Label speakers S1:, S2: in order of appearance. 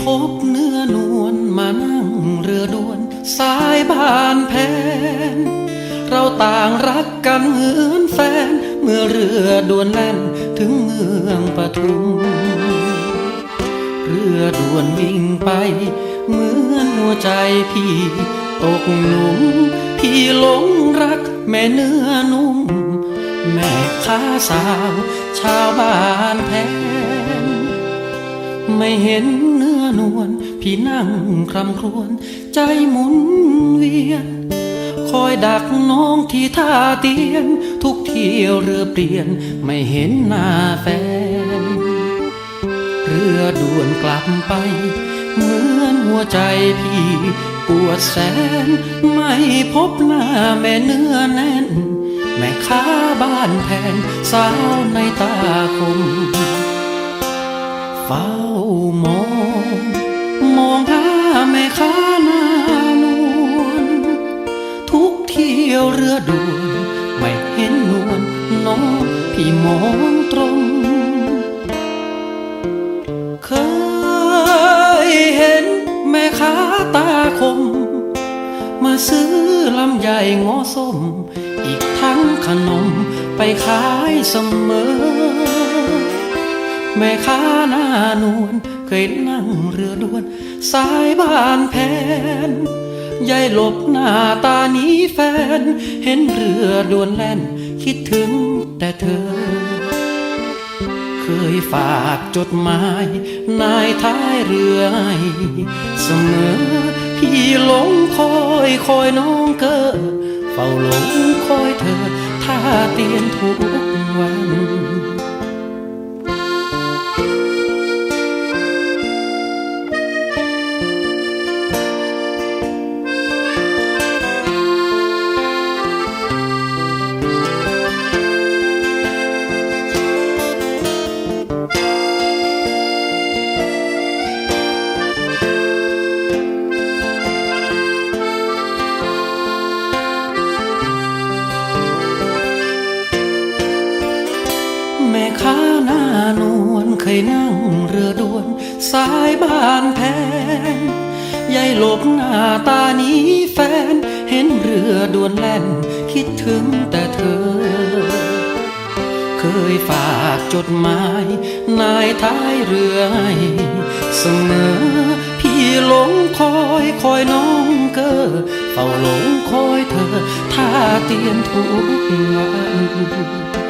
S1: พบเนื้อนวลมานั่งเรือด่วน สายบ้านแพน เราต่างรักกันเหมือนแฟน เมื่อเรือด่วนแล่นถึงเมืองปทุม เรือด่วนวิ่งไป เหมือนหัวใจพี่ตกหลุมพี่หลงรักแม่เนื้อนุ่ม แม่ค้าสาว ชาวบ้านแพน ไม่เห็นเนื้อนวลพี่นั่งครำครวญใจหมุนเวียน คอยดักน้องที่ท่าเตียน ทุกเที่ยวเรือเปลี่ยนไม่เห็นหน้าแฟน เรือด่วนกลับไป เหมือนหัวใจพี่ปวดแสน ไม่พบหน้าแม่เนื้อแน่น แม่ค้าบ้านแพนสาวในตาคมเรือด่วนไม่เห็นนวลน้องพี่มองตรง เคยเห็นแม่ค้าตาคม มาซื้อลำไยงอส้ม อีกทั้งขนมไปขายเสมอ แม่ค้าหน้านวลเคยนั่งเรือด่วน สายบ้านแพน ยายหลบหน้าตาหนี้แฟน เห็นเรือด่วนแล่น คิดถึงแต่เธอ เคยฝากจดหมาย นายท้ายเรือเสมอ พี่หลงคอยคอยน้องเกอเฝ้าหลงคอยเธอท่าเตียนทุก แม่ค้าหน้านวลเคยนั่งเรือด่วนสายบ้านแพนยายหลบหน้าตาหนี้แฟน เห็นเรือด่วนแล่น คิดถึงแต่เธอ เคยฝากจดหมาย นายท้ายเรือให้เสมอพี่หลงคอยคอยน้องเกอเฝ้าหลงคอยเธอท่าเตียนทุกวัน